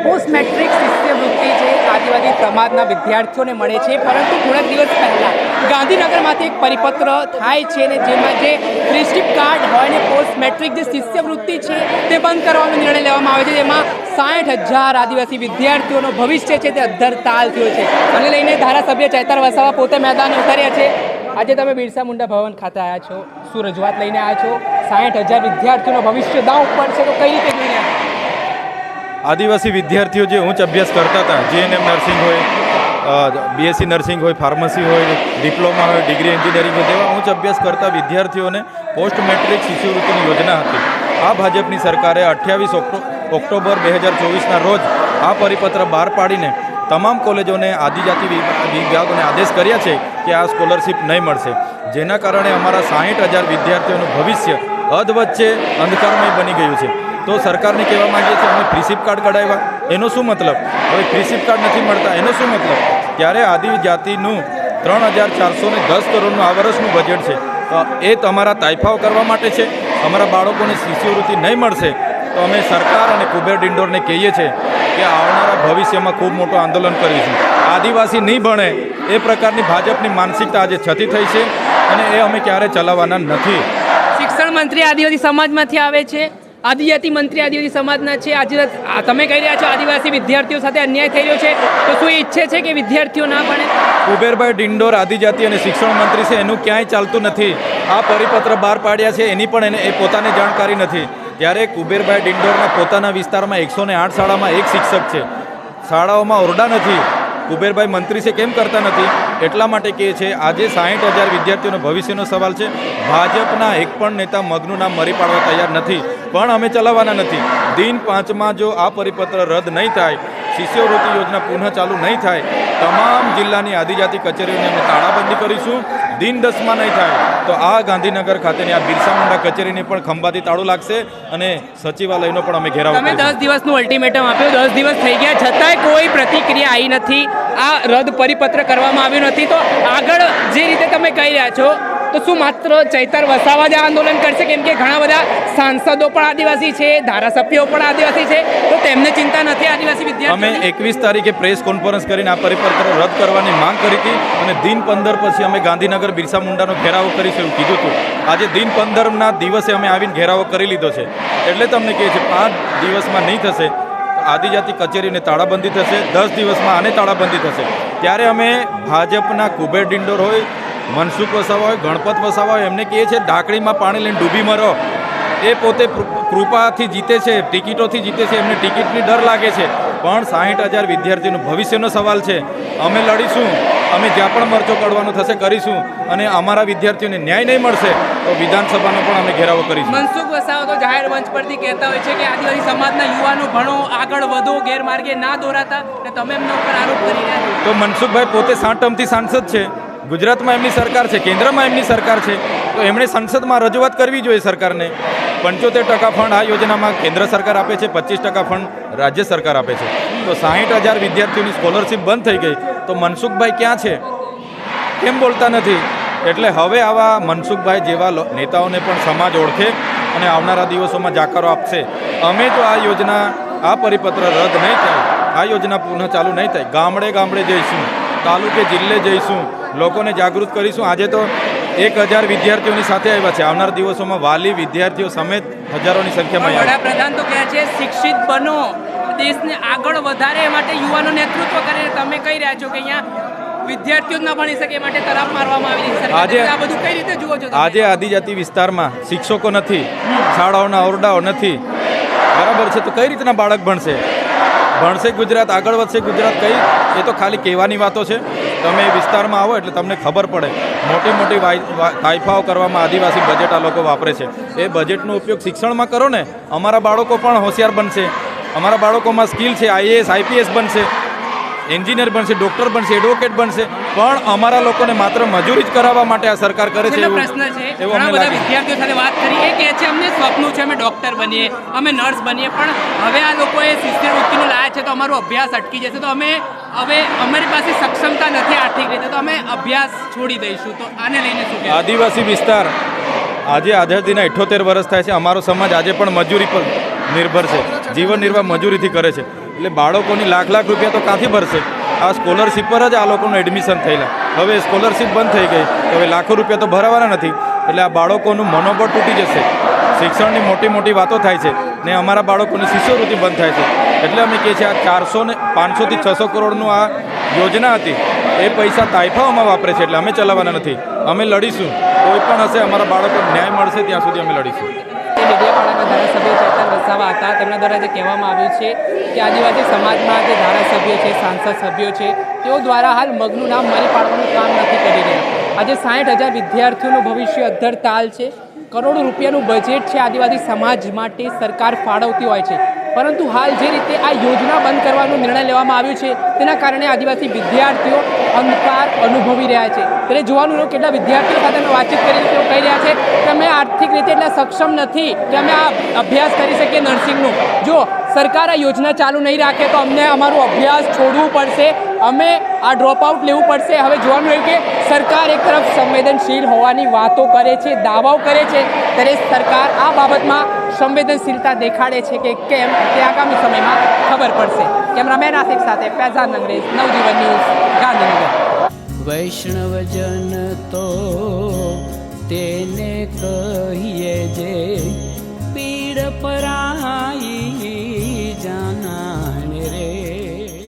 Post metric શિષ્યવૃત્તિ જે આદિવાસી સમાજના વિદ્યાર્થીઓને મળે છે, પરંતુ થોડા દિવસ પહેલાં ગાંધીનગરમાંથી એક પરિપત્ર થાય છે ને જેમાં જે ફ્રીસ્ટીપ કાર્ડ હોય ને પોસ્ટ મેટ્રિક જે શિષ્યવૃત્તિ છે તે બંધ કરવાનો નિર્ણય લેવામાં આવે છે. જેમાં સાઠ હજાર આદિવાસી વિદ્યાર્થીઓનો ભવિષ્ય છે તે અદ્ધર તાલ થયો છે. અને લઈને ધારાસભ્ય ચૈતર વસાવા પોતે મેદાને ઉતાર્યા છે. આજે તમે બિરસા મુંડા ભવન ખાતે આવ્યા છો શું રજૂઆત લઈને આવ્યા છો. સાઠ હજાર વિદ્યાર્થીઓનો ભવિષ્ય દાવ ઉપર છે તો કઈ રીતે જોઈને? આદિવાસી વિદ્યાર્થીઓ જે ઉચ્ચ અભ્યાસ કરતા હતા જીએનએમ નર્સિંગ હોય બીએસસી નર્સિંગ હોય, ફાર્મસી હોય, ડિપ્લોમા હોય, ડિગ્રી એન્જિનિયરિંગ હોય, તેવા ઉચ્ચ અભ્યાસ કરતા વિદ્યાર્થીઓને પોસ્ટ મેટ્રિક શિષ્યવૃત્તિની યોજના હતી. આ ભાજપની સરકારે અઠ્યાવીસ ઓક્ટોબર બે હજાર ચોવીસના રોજ આ પરિપત્ર બહાર પાડીને તમામ કોલેજોને આદિજાતિ વિભા- વિભાગોને આદેશ કર્યા છે કે આ સ્કોલરશિપ નહીં મળશે. જેના કારણે અમારા સાહીઠ હજાર વિદ્યાર્થીઓનું ભવિષ્ય અધવચ્ચે અંધકારમય બની ગયું છે. તો સરકારને કહેવા માંગીએ છીએ, અમે પ્રિસિપ કાર્ડ કઢાવ્યા. એનો શું મતલબ? હવે પ્રિસિપ કાર્ડ નથી મળતા, એનો શું મતલબ? ત્યારે આદિજાતિનું ત્રણ હજાર ચારસો ને દસ કરોડનું આ વર્ષનું બજેટ છે. તો એ તમારા તાઇફાઓ કરવા માટે છે અમારા બાળકોને શિષ્યવૃત્તિ નહીં મળશે, તો અમે સરકાર અને કુબેર ડિંડોરને કહીએ છીએ કે આવનારા ભવિષ્યમાં ખૂબ મોટું આંદોલન કરીશું. આદિવાસી નહીં ભણે, એ પ્રકારની ભાજપની માનસિકતા આજે છતી થઈ છે અને એ અમે ક્યારે ચલાવવાના નથી. શિક્ષણ મંત્રી આદિવાસી સમાજમાંથી આવે છે. આદિજાતિ મંત્રી, આદિવાસી સમાજના છે. આજે તમે કહી રહ્યા છો, આદિવાસી વિદ્યાર્થીઓ સાથે અન્યાય થઈ રહ્યો છે. તો શું ઈચ્છે છે કે વિદ્યાર્થીઓ ના ભણે? કુબેરભાઈ ડિંડોર, આદિજાતિ અને શિક્ષણ મંત્રી છે. એનું ક્યાંય ચાલતું નથી. આ પરિપત્ર બહાર પાડ્યા છે. એની પણ એને એ પોતાને જાણકારી નથી. ત્યારે કુબેરભાઈ ડિંડોરના પોતાના વિસ્તારમાં એકસો ને આઠ શાળામાં એક શિક્ષક છે. શાળાઓમાં ઓરડા નથી. કુબેરભાઈ મંત્રી છે, કેમ કરતા નથી? એટલા માટે કહે છે આજે સાહીઠ હજાર વિદ્યાર્થીઓનો ભવિષ્યનો સવાલ છે. ભાજપના એક પણ નેતા મગનું નામ મરી પાડવા તૈયાર નથી પણ અમે ચલાવવાના નથી. દિન પાંચમાં જો આ પરિપત્ર રદ નહીં થાય શિષ્યવૃત્તિ યોજના પુનઃ ચાલુ નહીં થાય તમામ જિલ્લાની આદિજાતિ કચેરીઓને અમે તાળાબંધી કરીશું. દિન દસમાં નહીં થાય તો આ ગાંધીનગર ખાતેની આ બિરસા મુંડા કચેરીને પણ ખંભાથી તાળું લાગશે અને સચિવાલયનો પણ અમે ઘેરાવ તમે દસ દિવસનું અલ્ટિમેટમ આપ્યું. દસ દિવસ થઈ ગયા છતાંય કોઈ પ્રતિક્રિયા આવી નથી. આ રદ પરિપત્ર કરવામાં આવ્યું નથી. તો આગળ જે રીતે તમે કહી રહ્યા છો, તો શું માત્ર ચૈતર વસાવા જ આંદોલન કરશે? કેમ કે ઘણા બધા સાંસદો પણ આદિવાસી છે, ધારાસભ્યો પણ આદિવાસી છે, તો તેમને ચિંતા નથી આદિવાસી અમે એકવીસ તારીખે પ્રેસ કોન્ફરન્સ કરીને આ પરિપત્ર રદ કરવાની માંગ કરી હતી અને દિન પંદર પછી અમે ગાંધીનગર બિરસા મુંડાનો ઘેરાવો કરીશું એવું કીધું હતું. આજે દિન પંદરના દિવસે અમે આવીને ઘેરાવો કરી લીધો છે. એટલે તમને કહે છે, પાંચ દિવસમાં નહીં થશે. આદિજાતિ કચેરીને તાળાબંધી થશે, દસ દિવસમાં આને તાળાબંધી થશે. ત્યારે અમે ભાજપના કુબેર ડિંડોર હોય, મનસુખ વસાવા હોય, ગણપત વસાવા હોય, એમને કહીએ છીએ, ડાકડીમાં પાણી લઈને ડૂબી મરો. એ પોતે કૃપાથી જીતે છે, ટિકિટોથી જીતે છે, એમને ટિકિટની ડર લાગે છે. પણ સાહીઠ હજાર વિદ્યાર્થીઓનું ભવિષ્યનો સવાલ છે. અમે લડીશું, અમે જ્યાં પણ મરચો કાઢવાનો થશે કરીશું, અને અમારા વિદ્યાર્થીઓને ન્યાય નહીં મળશે, તો વિધાનસભાનો પણ અમે ઘેરાવો કરીશું. મનસુખ વસાવા જાહેર મંચ પરથી કહેતા હોય છે કે આદિવાસી સમાજના યુવાનો ભણો, આગળ વધો, ગેરમાર્ગે ના દોરાતા ને તમે એમના ઉપર આરોપ કરી રહ્યા તો મનસુખભાઈ પોતે સાત સાંસદ છે. ગુજરાતમાં એમની સરકાર છે, કેન્દ્રમાં એમની સરકાર છે. તો એમણે સંસદમાં રજૂઆત કરવી જોઈએ સરકારને. પંચોતેર ટકા ફંડ આ યોજનામાં કેન્દ્ર સરકાર આપે છે, પચીસ ટકા ફંડ રાજ્ય સરકાર આપે છે. તો સાહીઠ હજાર વિદ્યાર્થીઓની સ્કોલરશિપ બંધ થઈ ગઈ. તો મનસુખભાઈ ક્યાં છે? કેમ બોલતા નથી? એટલે હવે આવા મનસુખભાઈ જેવા નેતાઓને પણ સમાજ ઓળખે. અને આવનારા દિવસોમાં જાકારો આપશે. અમે જો આ યોજના આ પરિપત્ર રદ નહીં થાય. આ યોજના પુનઃ ચાલુ નહીં થાય. ગામડે ગામડે જઈશું તાલુકે જિલ્લે જઈશું લોકોને જાગૃત કરીશું. આજે તો એક હજાર વિદ્યાર્થીઓની સાથે આવ્યા છે. આવનારા દિવસોમાં વાલી વિદ્યાર્થીઓ સમેત હજારોની સંખ્યામાં વડાપ્રધાન તો કહે છે શિક્ષિત બનો. દેશને આગળ વધારે એ માટે યુવાનો નેતૃત્વ કરે. તમે કહી રહ્યા છો કે અહીંયા વિદ્યાર્થીઓ ન ભણી શકે માટે તરફ મારવામાં આવી આજે- આ બધું કઈ રીતે જુઓ છો આજે આદિજાતિ વિસ્તારમાં શિક્ષકો નથી શાળાઓના ઓરડાઓ નથી. બરાબર છે તો કઈ રીતના બાળક ભણશે? ભણશે ગુજરાત આગળ વધશે ગુજરાત કઈ? એ તો ખાલી કહેવાની વાતો છે. તમે એ વિસ્તારમાં આવો એટલે તમને ખબર પડે. મોટી મોટી તાઇફાઓ કરવામાં આદિવાસી બજેટ આ લોકો વાપરે છે. એ બજેટનો ઉપયોગ શિક્ષણમાં કરો ને અમારા બાળકો પણ હોશિયાર બનશે. અમારા બાળકોમાં સ્કિલ છે આઈએએસ આઈપીએસ બનશે. એન્જિનિયર બનશે ડોક્ટર બનશે એડવોકેટ બનશે પણ અમારા લોકોને માત્ર મજૂરી જ કરાવવા માટે આ સરકાર કરે છે પ્રશ્ન છે. એવો અમને બધા વિદ્યાર્થીઓ સાથે વાત કરી એ કહે છે અમને સ્વપ્ન છે અમે ડોક્ટર બનીએ અમે નર્સ બનીએ પણ હવે આ લોકોએ શિષ્યવૃત્તિનું લાયા છે તો અમારો અભ્યાસ અટકી જશે. તો અમે હવે અમારી પાસે સક્ષમતા નથી આર્થિક રીતે તો અમે અભ્યાસ છોડી દઈશું. તો આને લઈને શું આદિવાસી વિસ્તાર આજે આઝાદીના ઇઠોતેર વર્ષ થાય છે. અમારો સમાજ આજે પણ મજૂરી પર નિર્ભર છે. જીવન નિર્વાહ મજૂરીથી કરે છે. એટલે બાળકોની લાખ લાખ રૂપિયા તો ક્યાંથી ભરશે? આ સ્કોલરશીપ પર જ આ લોકોનું એડમિશન થયેલા. હવે સ્કોલરશીપ બંધ થઈ ગઈ. હવે લાખો રૂપિયા તો ભરાવાના નથી. એટલે આ બાળકોનું મનોબળ તૂટી જશે. શિક્ષણની મોટી મોટી વાતો થાય છે. ને અમારા બાળકોની શિષ્યવૃત્તિ બંધ થાય છે. એટલે અમે કહીએ છીએ આ ચારસો ને પાંચસોથી છસો કરોડનું આ યોજના હતી. એ પૈસા તાઇફાઓમાં વાપરે છે. એટલે અમે ચલાવવાના નથી. અમે લડીશું. કોઈ પણ હશે, અમારા બાળકો ન્યાય મળશે, ત્યાં સુધી અમે લડીશું. તે ડેડિયાપાડાના ધારાસભ્ય ચેતન વસાવા હતા. તેમના દ્વારા જે કહેવામાં આવ્યું છે કે આદિવાસી સમાજમાં જે ધારાસભ્યો છે, સાંસદ સભ્યો છે, તેઓ દ્વારા હાલ મગનું નામ મારી પાડવાનું કામ નથી કરી રહ્યા. આજે સાઠ હજાર વિદ્યાર્થીઓનું ભવિષ્ય અદ્ધર તાલ છે. કરોડો રૂપિયાનું બજેટ છે આદિવાસી સમાજ માટે સરકાર ફાળવતી હોય છે. પરંતુ હાલ જે રીતે આ યોજના બંધ કરવાનો નિર્ણય લેવામાં આવ્યો છે, તેના કારણે આદિવાસી વિદ્યાર્થીઓ અંધકાર અનુભવી રહ્યા છે. ત્યારે જોવાનું કેટલા વિદ્યાર્થીઓ સાથે અમે વાતચીત કરી તેઓ કહી રહ્યા છે કે અમે આર્થિક રીતે એટલા સક્ષમ નથી કે અમે આ અભ્યાસ કરી શકીએ નર્સિંગનું. જો સરકાર આ યોજના ચાલુ નહીં રાખે તો અમને અમારું અભ્યાસ છોડવું પડશે. અમે આ ડ્રોપઆઉટ લેવું પડશે. હવે જોવાનું રહ્યું કે સરકાર એક તરફ સંવેદનશીલ હોવાની વાતો કરે છે, દાવાઓ કરે છે, ત્યારે સરકાર આ બાબતમાં સંવેદનશીલતા દેખાડે છે કે કેમ તે આગામી સમયમાં ખબર પડશે. કેમેરામેન આસિફ સાથે ફૈઝાન અંગ્રેજ, નવજીવન ન્યૂઝ, ગાંધીનગર. વૈષ્ણવજન તો તેને કહીએ જે પીડ પરાઈ